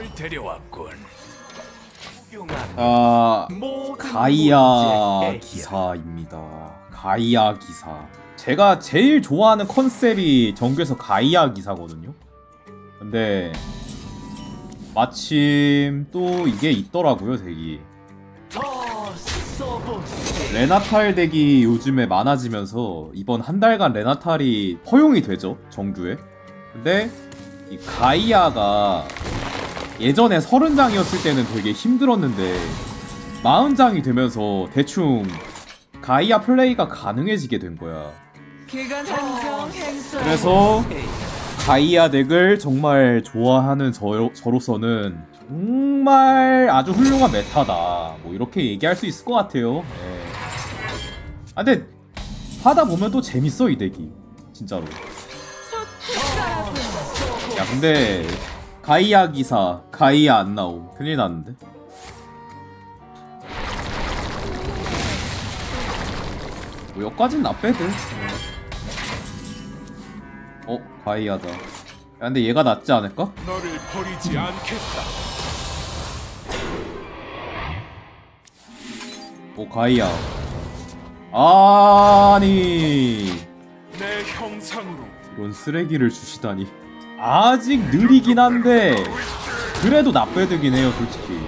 놈을 데려왔군. 아 가이아 기사입니다. 가이아 기사. 제가 제일 좋아하는 컨셉이 정규에서 가이아 기사거든요. 근데 마침 또 이게 있더라고요, 덱이. 레나탈 덱이 요즘에 많아지면서 이번 한 달간 레나탈이 허용이 되죠, 정규에. 근데 이 가이아가 예전에 30장이었을 때는 되게 힘들었는데 40장이 되면서 대충 가이아 플레이가 가능해지게 된 거야. 그래서 가이아 덱을 정말 좋아하는 저, 저로서는 정말 아주 훌륭한 메타다. 뭐 이렇게 얘기할 수 있을 것 같아요. 네. 아 근데 하다 보면 또 재밌어 이 덱이 진짜로. 야 근데 가이아 기사 가이아 안 나옴 큰일 났는데. 뭐 여기까진 나빼드. 어 가이아다. 야 근데 얘가 낫지 않을까? 너를 버리지 않겠다. 오 가이아. 아니 내 형상으로 이런 쓰레기를 주시다니. 아직 느리긴 한데 그래도 나빼드긴 해요 솔직히.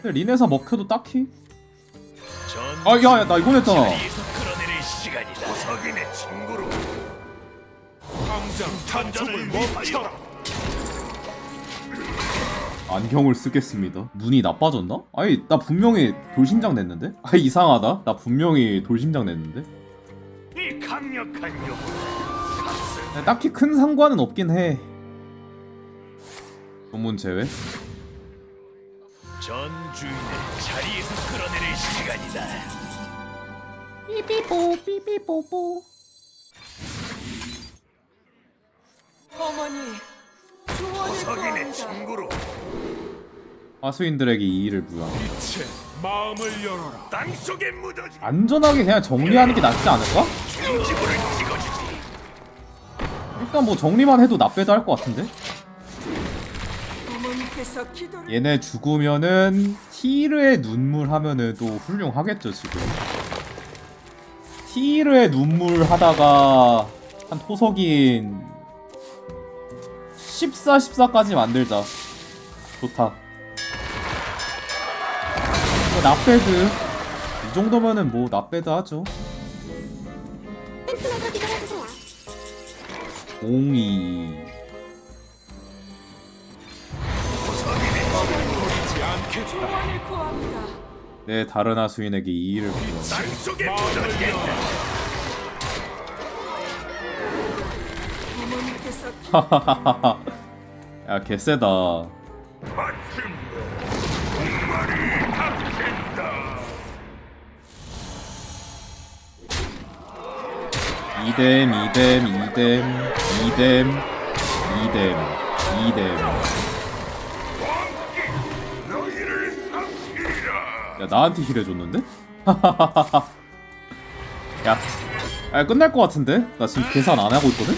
근데 리네사 먹혀도 딱히. 전아야야나 탄전을 멈춰라. 안경을 쓰겠습니다. 눈이 나빠졌나? 아니 나 분명히 돌심장 냈는데? 아 이상하다. 나 분명히 돌심장 냈는데. 이 강력한 욕을 네, 딱히 큰 상관은 없긴 해. 소문 제외? 전 주인을 자리에서 끌어내릴 시간이다. 삐삐뽀 삐삐뽀뽀. 어머니 조언을 구합니다. 친구로 하수인들에게 이 일을 부여. 빛의 마음을 열어라. 땅 속에 묻어진 안전하게 그냥 정리하는 게 낫지 않을까? 찍어주지. 일단 뭐 정리만 해도 나빼도 할 것 같은데? 어머니께서 기도를 얘네 죽으면은 티르의 눈물 하면은 또 훌륭하겠죠 지금. 티르의 눈물 하다가 한 토석인 14, 14까지 만들자. 좋다. 뭐 나빼드 이 정도면은 뭐 나빼드 하죠. 02 버리지 않겠다. 조언을 구합니다. 내 다른 하수인에게 이 일을 부여. 땅 속에 묻어진 어머니께서 기- 야 개쎄다. 이뎀 이뎀 이뎀 이뎀 이뎀 이뎀. 야 나한테 힐해줬는데? 야, 야 끝날 것 같은데? 나 지금 계산 안 하고 있거든?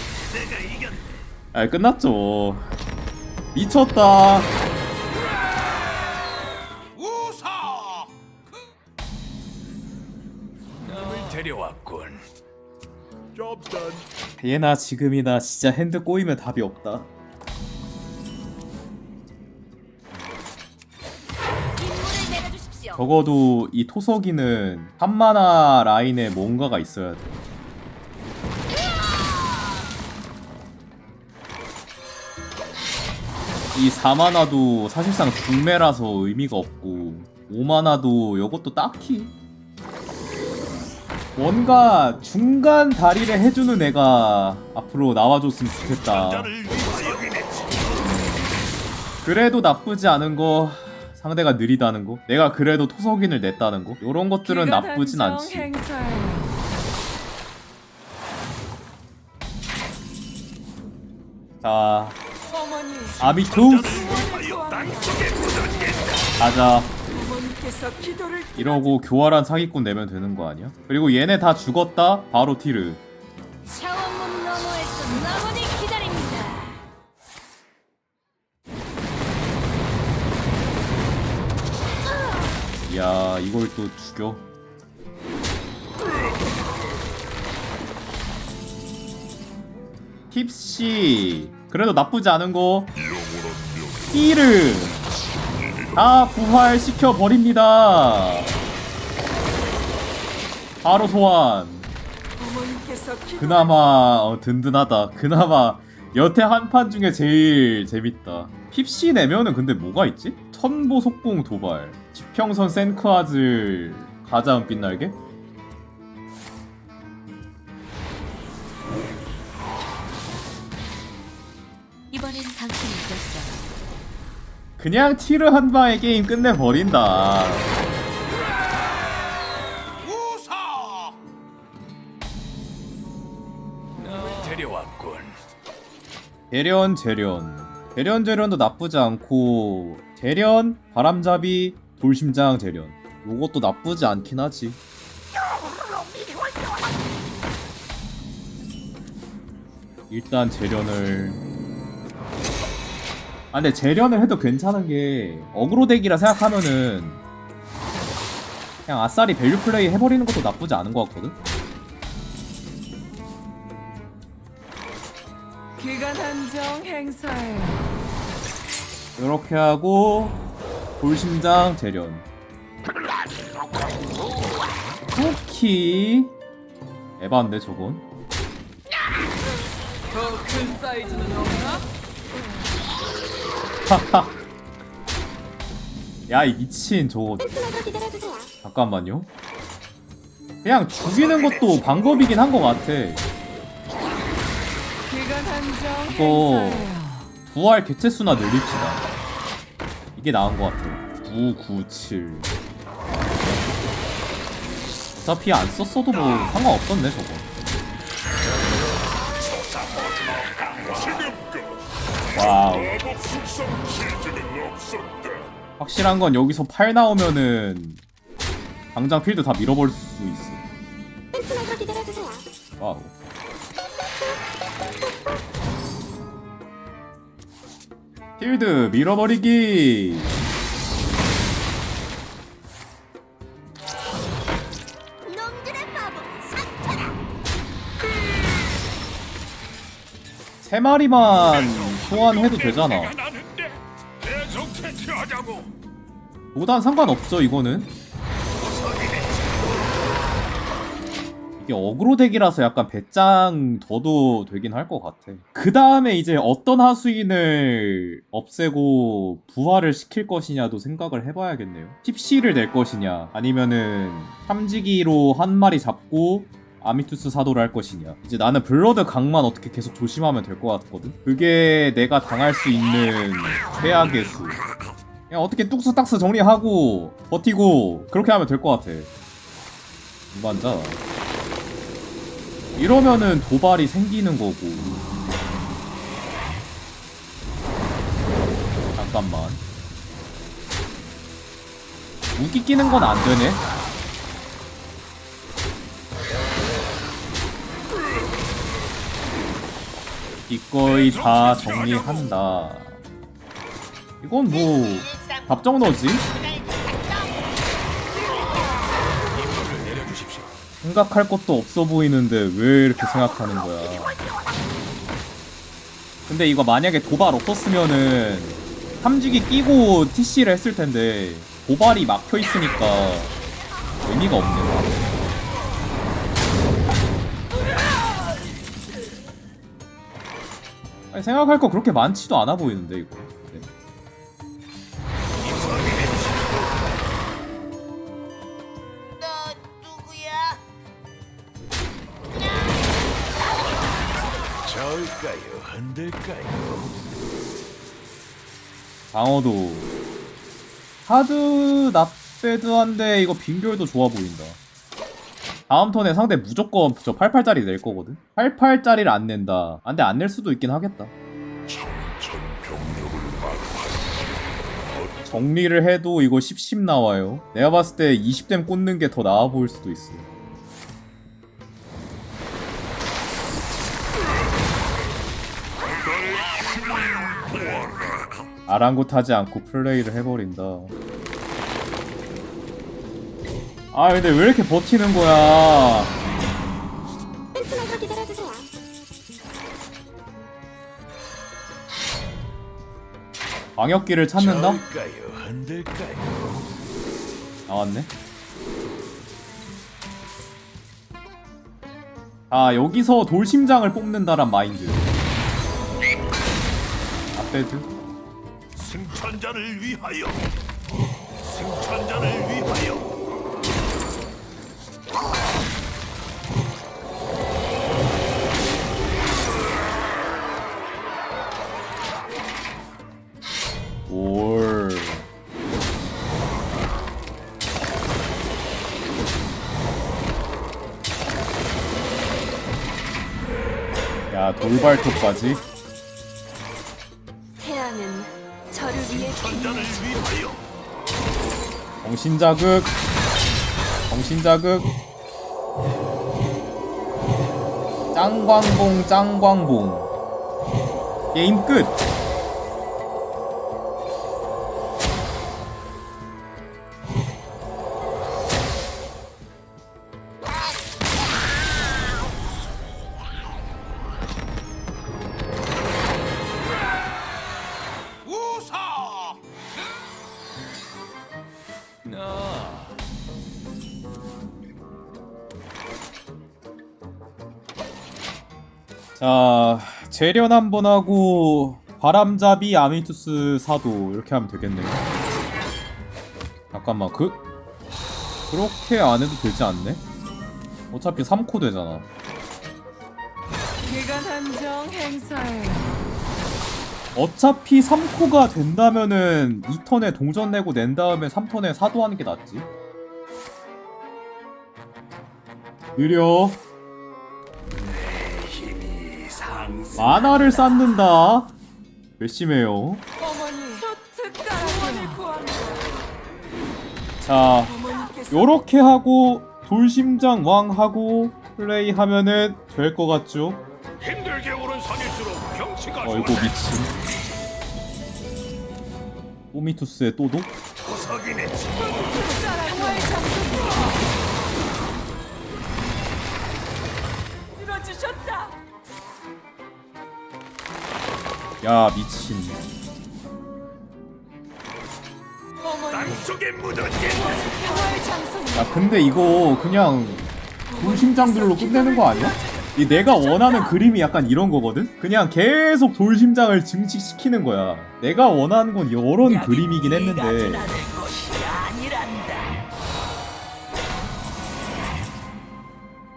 아 끝났죠 미쳤다 얘나 지금이나 진짜 핸드 꼬이면 답이 없다. 적어도 이 토석이는 3만화 라인에 뭔가가 있어야 돼. 이 4만화도 사실상 중매라서 의미가 없고 5만화도 이것도 딱히 뭔가 중간 다리를 해주는 애가 앞으로 나와줬으면 좋겠다. 그래도 나쁘지 않은 거 상대가 느리다는 거? 내가 그래도 토석인을 냈다는 거? 이런 것들은 나쁘진 않지. 행사예요. 자 어머니 아미투스. 가자 이러고 교활한 사기꾼 내면 되는 거 아니야? 그리고 얘네 다 죽었다? 바로 티르 야 이걸 또 죽여? 힙시 그래도 나쁘지 않은 거. 티르. 다 부활시켜 버립니다 바로 소환 그나마 어, 든든하다. 그나마 여태 한 판 중에 제일 재밌다. 핍시 내면은 근데 뭐가 있지? 천보 속공 도발, 지평선 센크아즐 가자은 빛날개? 그냥 티르 한 방에 게임 끝내 버린다. 우사! 데려왔군. 대련 재련. 대련 재련도 나쁘지 않고 재련 바람잡이 돌심장 재련. 요것도 나쁘지 않긴 하지. 일단 재련을 아 근데 재련을 해도 괜찮은 게 어그로 덱이라 생각하면은 그냥 아싸리 밸류 플레이 해버리는 것도 나쁘지 않은 것 같거든? 기간 한정 행사에 이렇게 하고 돌심장 재련. 쿠키. 에반데 저건. 더큰 사이즈는 없나? 하하 야이 미친 저거 잠깐만요. 그냥 죽이는 것도 방법이긴 한 것 같아. 이거- 부활 개체수나 늘립시다. 이게 나은 것 같아 997 어차피 안 썼어도 뭐 상관없었네 저거 와우 확실한 건 여기서 팔 나오면은 당장 필드 다 밀어버릴 수 있어. 와우. 필드 밀어버리기. 세 마리만 소환해도 되잖아. 보단 상관없죠 이거는. 이게 어그로 덱이라서 약간 배짱 둬도 되긴 할 것 같아. 그 다음에 이제 어떤 하수인을 없애고 부활을 시킬 것이냐도 생각을 해봐야겠네요. tipC를 낼 것이냐, 아니면은 탐지기로 한 마리 잡고 아미투스 사도를 할 것이냐. 이제 나는 블러드 강만 어떻게 계속 조심하면 될 것 같거든. 그게 내가 당할 수 있는 최악의 수. 그냥 어떻게 뚝스딱스 정리하고 버티고 그렇게 하면 될 것 같아. 이반자. 이러면은 도발이 생기는 거고. 잠깐만. 무기 끼는 건 안 되네. 이거의 다 정리한다. 이건 뭐 답정 너지? 내려주십시오 생각할 것도 없어 보이는데 왜 이렇게 생각하는 거야? 근데 이거 만약에 도발 없었으면은 탐지기 끼고 TC를 했을 텐데 도발이 막혀 있으니까 의미가 없네. 아니, 생각할 거 그렇게 많지도 않아 보이는데 이거. 네. 너 누구야? 저을까요 흔들까요 방어도 하드 납배드한데 이거 빙결도 좋아 보인다. 다음 턴에 상대 무조건 저 88짜리 낼 거거든. 88짜리를 안 낸다. 안돼 안 낼 수도 있긴 하겠다. 정리를 해도 이거 10, 10 나와요. 내가 봤을 때 20댐 꽂는 게 더 나아 보일 수도 있어. 아랑곳하지 않고 플레이를 해버린다. 아 근데 왜 이렇게 버티는 거야. 방역기를 찾는다? 나왔네 아 여기서 돌심장을 뽑는다란 마인드 아빼드 승천자를 위하여. 승천자를 위하여. 야 돌발톱까지? 태양은 저를 위해 위하여. 정신자극. 정신자극. 짱광봉 짱광봉. 게임 끝 자 재련 한 번 하고 바람잡이 아미투스 사도 이렇게 하면 되겠네요 잠깐만 그 그렇게 안 해도 되지 않네? 어차피 3코 되잖아 기간 한정 행사해요. 어차피 3코가 된다면은 2턴에 동전 내고 낸 다음에 3턴에 사도 하는 게 낫지 느려 만화를 쌓는다 열심해요. 자 요렇게 하고 돌심장 왕 하고 플레이 하면은 될 것 같죠? 힘들게 오른 산일수록 경치가 어이구. 미친 오미투스의 또독? 야 미친. 야 근데 이거 그냥 돌심장들로 끝내는 거 아니야? 이 내가 원하는 그림이 약간 이런 거거든? 그냥 계속 돌심장을 증식시키는 거야 내가 원하는 건 이런 그림이긴 했는데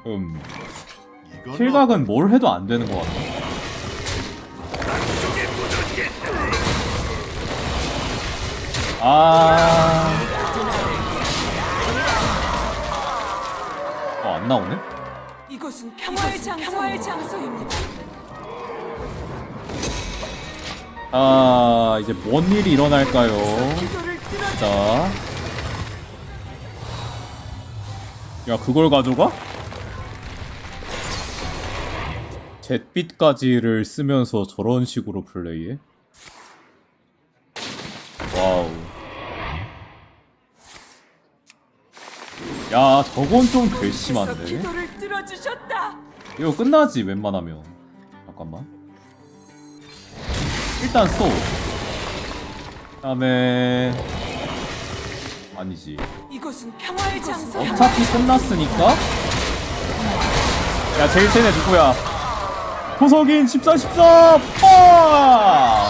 음 킬각은 뭘 해도 안 되는 것 같아 아. 어, 안 나오네? 이곳은 평화의 장소. 평화의 장소입니다. 아, 이제 뭔 일이 일어날까요? 기도를 들어. 자. 야, 그걸 가져가? 잿빛까지를 쓰면서 저런 식으로 플레이해? 와우. 야, 저건 좀 괘씸한데? 기도를 들어주셨다. 이거 끝나지 웬만하면 잠깐만 일단 쏘 다음에 아니지 이곳은 평화의 장소. 어차피 끝났으니까 야 제일 센애 누구야 호석인 14 14 빠!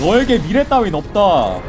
너에게 미래 따윈 없다